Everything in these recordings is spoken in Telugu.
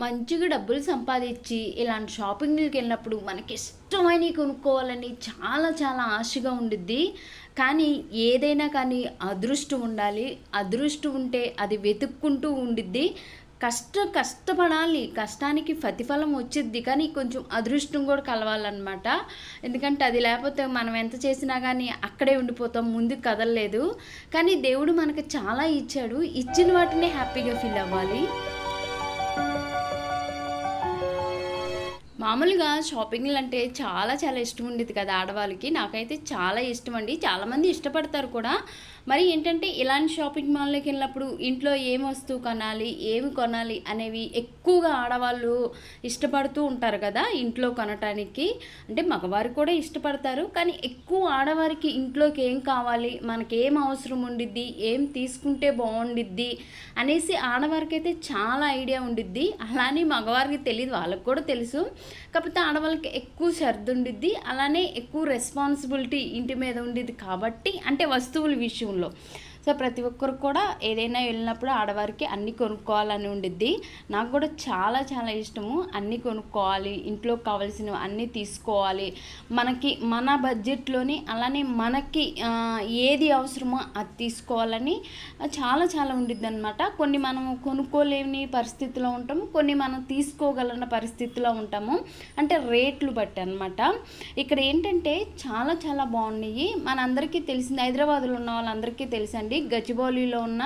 మంచిగా డబ్బులు సంపాదించి ఇలాంటి షాపింగ్లకి వెళ్ళినప్పుడు మనకి ఇష్టమైనవి కొనుక్కోవాలని చాలా చాలా ఆశగా ఉండిద్ది. కానీ ఏదైనా కానీ అదృష్టం ఉండాలి. అదృష్టం ఉంటే అది వెతుక్కుంటూ ఉండిద్ది. కష్ట కష్టపడాలి. కష్టానికి ప్రతిఫలం వచ్చిద్ది. కానీ కొంచెం అదృష్టం కూడా కలవాలన్నమాట. ఎందుకంటే అది లేకపోతే మనం ఎంత చేసినా కానీ అక్కడే ఉండిపోతాం. ముందుకు కదలలేదు. కానీ దేవుడు మనకు చాలా ఇచ్చాడు. ఇచ్చిన వాటినే హ్యాపీగా ఫీల్ అవ్వాలి. మామూలుగా షాపింగ్లు అంటే చాలా చాలా ఇష్టం ఉండేది కదా ఆడవాళ్ళకి. నాకైతే చాలా ఇష్టం అండి. చాలామంది ఇష్టపడతారు కూడా. మరి ఏంటంటే ఇలాంటి షాపింగ్ మాల్లోకి వెళ్ళినప్పుడు ఇంట్లో ఏం వస్తువు కొనాలి ఏమి కొనాలి అనేవి ఎక్కువగా ఆడవాళ్ళు ఇష్టపడుతూ ఉంటారు కదా ఇంట్లో కొనటానికి. అంటే మగవారు కూడా ఇష్టపడతారు. కానీ ఎక్కువ ఆడవారికి ఇంట్లోకి ఏం కావాలి మనకి ఏం అవసరం ఉండిద్ది ఏం తీసుకుంటే బాగుండిద్ది అనేసి ఆడవారికి అయితే చాలా ఐడియా ఉండిద్ది. అలానే మగవారికి తెలియదు వాళ్ళకి కూడా తెలుసు. కాకపోతే ఆడవాళ్ళకి ఎక్కువ శ్రద్ధ ఉండిద్ది. అలానే ఎక్కువ రెస్పాన్సిబిలిటీ ఇంటి మీద ఉండిద్ది కాబట్టి అంటే వస్తువుల విషయంలో. capítulo. సో ప్రతి ఒక్కరు కూడా ఏదైనా వెళ్ళినప్పుడు ఆడవారికి అన్నీ కొనుక్కోవాలని ఉండిద్ది. నాకు కూడా చాలా చాలా ఇష్టము అన్నీ కొనుక్కోవాలి ఇంట్లో కావాల్సినవి అన్నీ తీసుకోవాలి. మనకి మన బడ్జెట్లోని అలానే మనకి ఏది అవసరమో అది తీసుకోవాలని చాలా చాలా ఉండిద్ది అనమాట కొన్ని మనం కొనుక్కోలేని పరిస్థితిలో ఉంటాము కొన్ని మనం తీసుకోగలన పరిస్థితిలో ఉంటాము. అంటే రేట్లు బట్టి అనమాట ఇక్కడ ఏంటంటే చాలా చాలా బాగున్నాయి. మనందరికీ తెలిసింది హైదరాబాద్లో ఉన్న వాళ్ళందరికీ తెలుసండి. గచ్చిబౌలిలో ఉన్న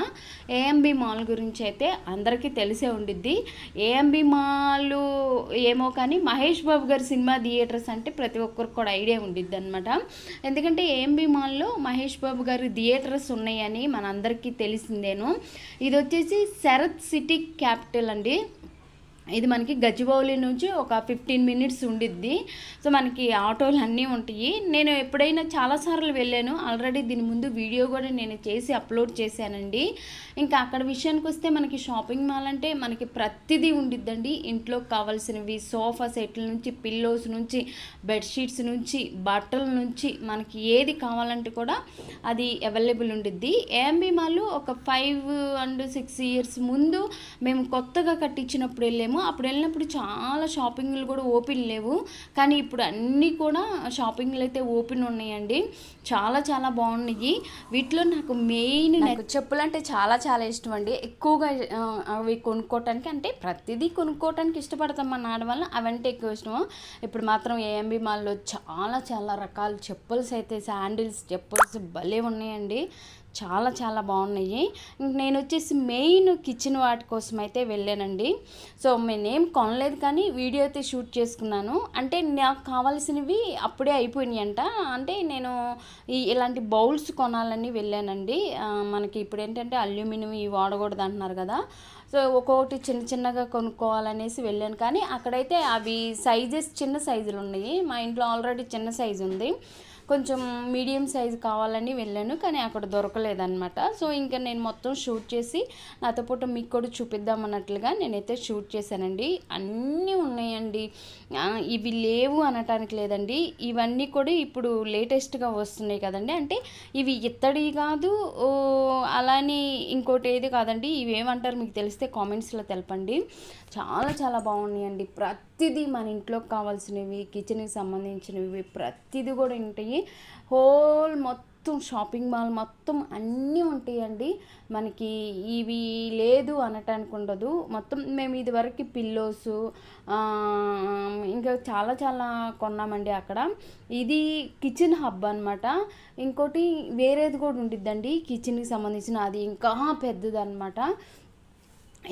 ఏఎంబి మాల్ గురించి అయితే అందరికీ తెలిసే ఉండిద్ది. ఏఎంబి మాల్ ఏమో కానీ మహేష్ బాబు గారి సినిమా థియేటర్స్ అంటే ప్రతి ఒక్కరికి కూడా ఐడియా ఉండిద్ది అనమాట ఎందుకంటే ఏఎంబి మాల్లో మహేష్ బాబు గారి థియేటర్స్ ఉన్నాయని మనందరికీ తెలిసిందేను. ఇది వచ్చేసి శరత్ సిటీ క్యాపిటల్ అండి. ఇది మనకి గచ్చిబౌలి నుంచి ఒక ఫిఫ్టీన్ మినిట్స్ ఉండిద్ది. సో మనకి ఆటోలు అన్నీ ఉంటాయి. నేను ఎప్పుడైనా చాలాసార్లు వెళ్ళాను. ఆల్రెడీ దీని ముందు వీడియో కూడా నేను చేసి అప్లోడ్ చేశానండి. ఇంకా అక్కడ విషయానికి వస్తే మనకి షాపింగ్ మాల్ అంటే మనకి ప్రతిదీ ఉండిద్దండి. ఇంట్లో కావాల్సినవి సోఫా సెట్ల నుంచి పిల్లోస్ నుంచి బెడ్షీట్స్ నుంచి బట్టల నుంచి మనకి ఏది కావాలంటే కూడా అది అవైలబుల్ ఉండిద్ది. ఏఎంబి మాల్ ఒక ఫైవ్ అండ్ సిక్స్ ఇయర్స్ ముందు మేము కొత్తగా కట్టించినప్పుడు వెళ్ళాము. అప్పుడు వెళ్ళినప్పుడు చాలా షాపింగ్లు కూడా ఓపెన్ లేవు. కానీ ఇప్పుడు అన్నీ కూడా షాపింగ్లు అయితే ఓపెన్ ఉన్నాయండి. చాలా చాలా బాగున్నాయి. వీటిలో నాకు మెయిన్ నాకు చెప్పులు అంటే చాలా చాలా ఇష్టం అండి ఎక్కువగా అవి కొనుక్కోవటానికి అంటే ప్రతిదీ కొనుక్కోవటానికి ఇష్టపడతాం మన ఆడవాళ్ళు అవంటే ఎక్కువ ఇష్టం ఇప్పుడు మాత్రం ఏఎంబి మాల్లో చాలా చాలా రకాల చెప్పుల్స్ అయితే శాండిల్స్ చెప్పుల్స్ భలే ఉన్నాయండి. చాలా చాలా బాగున్నాయి. నేను వచ్చేసి మెయిన్ కిచెన్ వాటి కోసం అయితే వెళ్ళానండి. సో నేనేం కొనలేదు కానీ వీడియో అయితే షూట్ చేసుకున్నాను. అంటే నాకు కావాల్సినవి అప్పుడే అయిపోయినాయి అంట అంటే నేను ఈ ఇలాంటి బౌల్స్ కొనాలని వెళ్ళానండి. మనకి ఇప్పుడు ఏంటంటే అల్యూమినియం ఇవి వాడకూడదు అంటున్నారు కదా. సో ఒక్కొక్కటి చిన్న చిన్నగా కొనుక్కోవాలనేసి వెళ్ళాను. కానీ అక్కడైతే అవి సైజెస్ చిన్న సైజులు ఉన్నాయి మా ఇంట్లో ఆల్రెడీ చిన్న సైజు ఉంది. కొంచెం మీడియం సైజు కావాలని వెళ్ళాను కానీ అక్కడ దొరకలేదన్నమాట. సో ఇంకా నేను మొత్తం షూట్ చేసి నాతో పాటు మీకు కూడా చూపిద్దామన్నట్లుగా నేనైతే షూట్ చేశానండి. అన్నీ ఉన్నాయండి. ఇవి లేవు అనటానికి లేదండి. ఇవన్నీ కూడా ఇప్పుడు లేటెస్ట్గా వస్తున్నాయి కదండి. అంటే ఇవి ఇత్తడి కాదు అలానే ఇంకోటి ఏది కాదండి. ఇవేమంటారు మీకు తెలిస్తే కామెంట్స్లో తెలపండి. చాలా చాలా బాగున్నాయండి. ప్రతి ప్రతిదీ మన ఇంట్లోకి కావాల్సినవి కిచెన్కి సంబంధించినవి ప్రతిదీ కూడా ఉంటాయి. హోల్ మొత్తం షాపింగ్ మాల్ మొత్తం అన్నీ ఉంటాయండి. మనకి ఇవి లేదు అనటానికి ఉండదు. మొత్తం మేము ఇదివరకు పిల్లోస్ ఇంకా చాలా చాలా కొన్నామండి అక్కడ. ఇది కిచెన్ హబ్ అనమాట ఇంకోటి వేరేది కూడా ఉండిద్దండి. కిచెన్కి సంబంధించిన అది ఇంకా పెద్దది అనమాట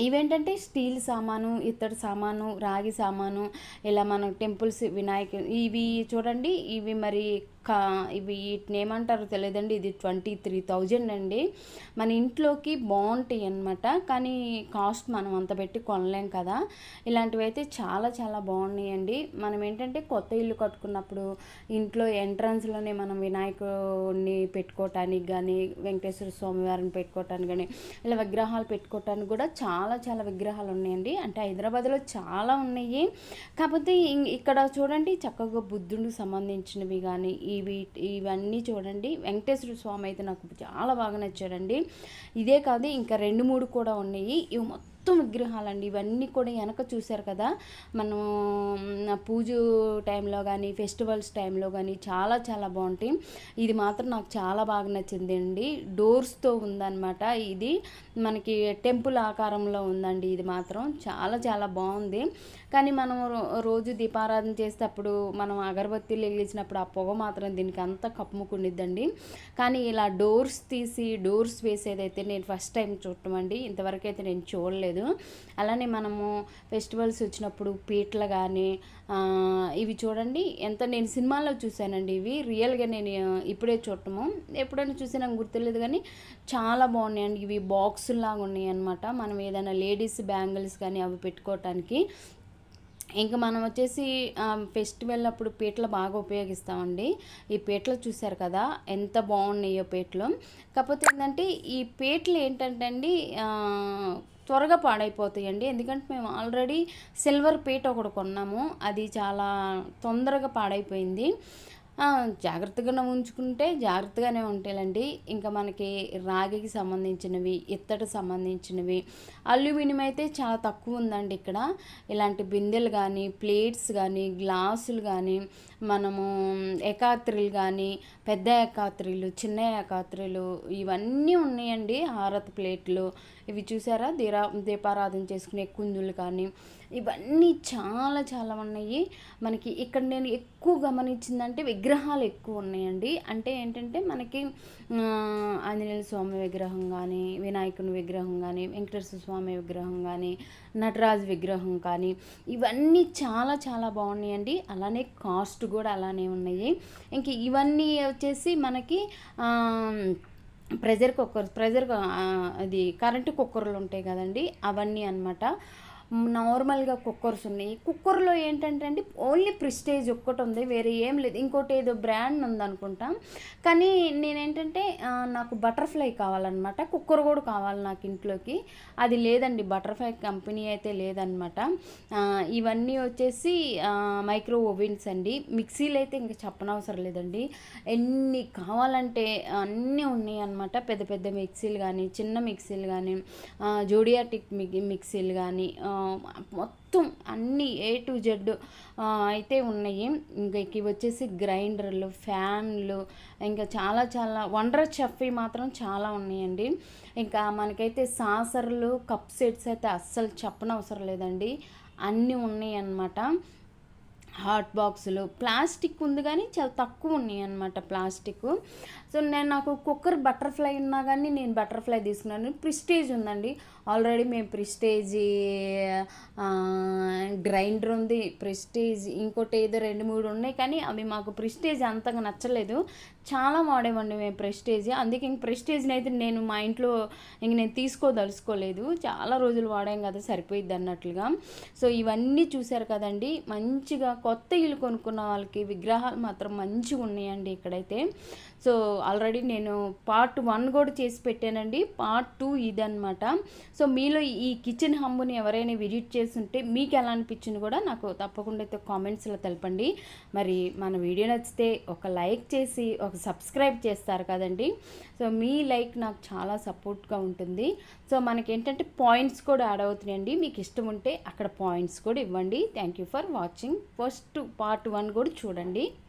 ఇవేంటంటే స్టీల్ సామాను ఇత్తడి సామాను రాగి సామాను ఇలా మనం టెంపుల్స్ వినాయక ఇవి చూడండి ఇవి మరి కా ఇవి వీటిని ఏమంటారో తెలియదండి ఇది ట్వంటీ త్రీ థౌజండ్ అండి. మన ఇంట్లోకి బాగుంటాయి అన్నమాట. కానీ కాస్ట్ మనం అంత పెట్టి కొనలేం కదా. ఇలాంటివి అయితే చాలా చాలా బాగున్నాయండి. మనం ఏంటంటే కొత్త ఇల్లు కట్టుకున్నప్పుడు ఇంట్లో ఎంట్రన్స్లోనే మనం వినాయకుడిని పెట్టుకోవటానికి కానీ వెంకటేశ్వర స్వామి వారిని పెట్టుకోవటానికి కానీ ఇలా విగ్రహాలు పెట్టుకోవటానికి కూడా చాలా చాలా విగ్రహాలు ఉన్నాయండి అంటే హైదరాబాద్లో చాలా ఉన్నాయి. కాకపోతే ఇక్కడ చూడండి చక్కగా బుద్ధుడికి సంబంధించినవి కానీ ఇవి ఇవన్నీ చూడండి. వెంకటేశ్వర స్వామి అయితే నాకు చాలా బాగా నచ్చాడండి. ఇదే కాదు ఇంకా రెండు మూడు కూడా ఉన్నాయి. ఇవి మొత్తం మొత్తం విగ్రహాలండి. ఇవన్నీ కూడా వెనక చూశారు కదా? మనం పూజ టైంలో కానీ ఫెస్టివల్స్ టైంలో కానీ చాలా చాలా బాగుంటాయి. ఇది మాత్రం నాకు చాలా బాగా నచ్చింది అండి. డోర్స్తో ఉందన్నమాట ఇది. మనకి టెంపుల్ ఆకారంలో ఉందండి ఇది మాత్రం. చాలా చాలా బాగుంది. కానీ మనం రోజు దీపారాధన చేసేటప్పుడు మనం అగరబత్తీలు వెలిగించినప్పుడు ఆ పొగ మాత్రం దీనికి అంతా కప్పుముకుండిద్దండి. కానీ ఇలా డోర్స్ తీసి డోర్స్ వేసేదైతే నేను ఫస్ట్ టైం చూడటం అండి. ఇంతవరకు అయితే నేను చూడలేదు. అలానే మనము ఫెస్టివల్స్ వచ్చినప్పుడు పీటలు కానీ ఇవి చూడండి. ఎంత నేను సినిమాల్లో చూశానండి ఇవి. రియల్గా నేను ఇప్పుడే చూడటము. ఎప్పుడైనా చూసినా గుర్తులేదు కానీ చాలా బాగున్నాయండి. ఇవి బాక్సుల్లాగా ఉన్నాయి అనమాట మనం ఏదైనా లేడీస్ బ్యాంగిల్స్ కానీ అవి పెట్టుకోవటానికి. ఇంకా మనం వచ్చేసి ఫెస్టివల్ అప్పుడు పీటలు బాగా ఉపయోగిస్తామండి. ఈ పీటలు చూసారు కదా ఎంత బాగున్నాయో పీటలు. కాకపోతే ఏంటంటే ఈ పీటలు ఏంటంటే అండి త్వరగా పాడైపోతాయండి. ఎందుకంటే మేము ఆల్రెడీ సిల్వర్ పీట ఒకటి కొన్నాము. అది చాలా తొందరగా పాడైపోయింది. జాగ్రత్తగా ఉంచుకుంటే జాగ్రత్తగానే ఉంటాయండి ఇంకా మనకి రాగికి సంబంధించినవి ఇత్తడి సంబంధించినవి అల్యూమినియం అయితే చాలా తక్కువ ఉందండి ఇక్కడ. ఇలాంటి బిందెలు కానీ ప్లేట్స్ కానీ గ్లాసులు కానీ మనము ఏకాత్రిలు కానీ పెద్ద ఏకాత్రిలు చిన్న ఏకాత్రిలు ఇవన్నీ ఉన్నాయండి హారతి ప్లేట్లు. ఇవి చూసారా? దీరా దీపారాధన చేసుకునే కుందులు కానీ ఇవన్నీ చాలా చాలా ఉన్నాయి. మనకి ఇక్కడ నేను ఎక్కువ గమనించిందంటే విగ్రహాలు ఎక్కువ ఉన్నాయండి. అంటే ఏంటంటే మనకి ఆంజనేయ స్వామి విగ్రహం కానీ వినాయకుని విగ్రహం కానీ వెంకటేశ్వర స్వామి విగ్రహం కానీ నటరాజు విగ్రహం కానీ ఇవన్నీ చాలా చాలా బాగున్నాయండి. అలానే కాస్ట్ కూడా అలానే ఉన్నాయి. ఇంక ఇవన్నీ వచ్చేసి మనకి ప్రెజర్ కుక్కర్ ప్రెజర్ అది కరెంటు కుక్కర్లు ఉంటాయి కదండి అవన్నీ అనమాట నార్మల్గా కుక్కర్స్ ఉన్నాయి. కుక్కర్లో ఏంటంటే అండి ఓన్లీ ప్రిస్టేజ్ ఒక్కటి ఉంది వేరే ఏం లేదు. ఇంకోటి ఏదో బ్రాండ్ ఉందనుకుంటా. కానీ నేనేంటంటే నాకు బటర్ఫ్లై కావాలన్నమాట. కుక్కర్ కూడా కావాలి నాకు ఇంట్లోకి. అది లేదండి బటర్ఫ్లై కంపెనీ అయితే లేదనమాట ఇవన్నీ వచ్చేసి మైక్రో ఓవెన్స్ అండి. మిక్సీలు అయితే ఇంకా చెప్పనవసరం లేదండి. ఎన్ని కావాలంటే అన్నీ ఉన్నాయి అనమాట పెద్ద పెద్ద మిక్సీలు కానీ చిన్న మిక్సీలు కానీ జోడియాటిక్ మిక్సీలు కానీ మొత్తం అన్ని ఏ టు జెడ్ అయితే ఉన్నాయి. ఇంకా ఇవి వచ్చేసి గ్రైండర్లు ఫ్యాన్లు ఇంకా చాలా చాలా వండర్ చెఫ్వి మాత్రం చాలా ఉన్నాయండి. ఇంకా మనకైతే సాసర్లు కప్ సెట్స్ అయితే అస్సలు చెప్పనవసరం లేదండి. అన్నీ ఉన్నాయి అన్నమాట హాట్ బాక్సులు. ప్లాస్టిక్ ఉంది కానీ చాలా తక్కువ ఉన్నాయి అనమాట ప్లాస్టిక్. సో నేను నాకు కుక్కర్ బటర్ఫ్లై ఉన్నా కానీ నేను బటర్ఫ్లై తీసుకున్నాను. ప్రిస్టేజ్ ఉందండి. ఆల్రెడీ మేము ప్రిస్టేజ్ గ్రైండర్ ఉంది ప్రిస్టేజ్ ఇంకోటి ఏదో రెండు మూడు ఉన్నాయి కానీ అవి మాకు ప్రిస్టేజ్ అంతగా నచ్చలేదు. చాలా వాడేవండి మేము ప్రెస్టేజ్. అందుకే ఇంక ప్రెస్టేజ్ని అయితే నేను మా ఇంట్లో ఇంక నేను తీసుకోదలుచుకోలేదు. చాలా రోజులు వాడాం కదా సరిపోయిద్ది అన్నట్లుగా. సో ఇవన్నీ చూశారు కదండి. మంచిగా కొత్త ఇల్లు కొనుక్కున్న వాళ్ళకి విగ్రహాలు మాత్రం మంచిగా ఉన్నాయండి ఇక్కడైతే. సో ఆల్రెడీ నేను పార్ట్ వన్ కూడా చేసి పెట్టానండి. పార్ట్ టూ ఇదనమాట సో మీలో ఈ కిచెన్ హంబుని ఎవరైనా విజిట్ చేస్తుంటే మీకు ఎలా అనిపించింది కూడా నాకు తప్పకుండా అయితే కామెంట్స్లో తెలపండి. మరి మన వీడియో నచ్చితే ఒక లైక్ చేసి ఒక సబ్స్క్రైబ్ చేస్తారు కదండి. సో మీ లైక్ నాకు చాలా సపోర్ట్గా ఉంటుంది. సో మనకి ఏంటంటే పాయింట్స్ కూడా యాడ్ అవుతున్నాయండి. మీకు ఇష్టం ఉంటే అక్కడ పాయింట్స్ కూడా ఇవ్వండి. Thank you for watching first part one కూడా చూడండి.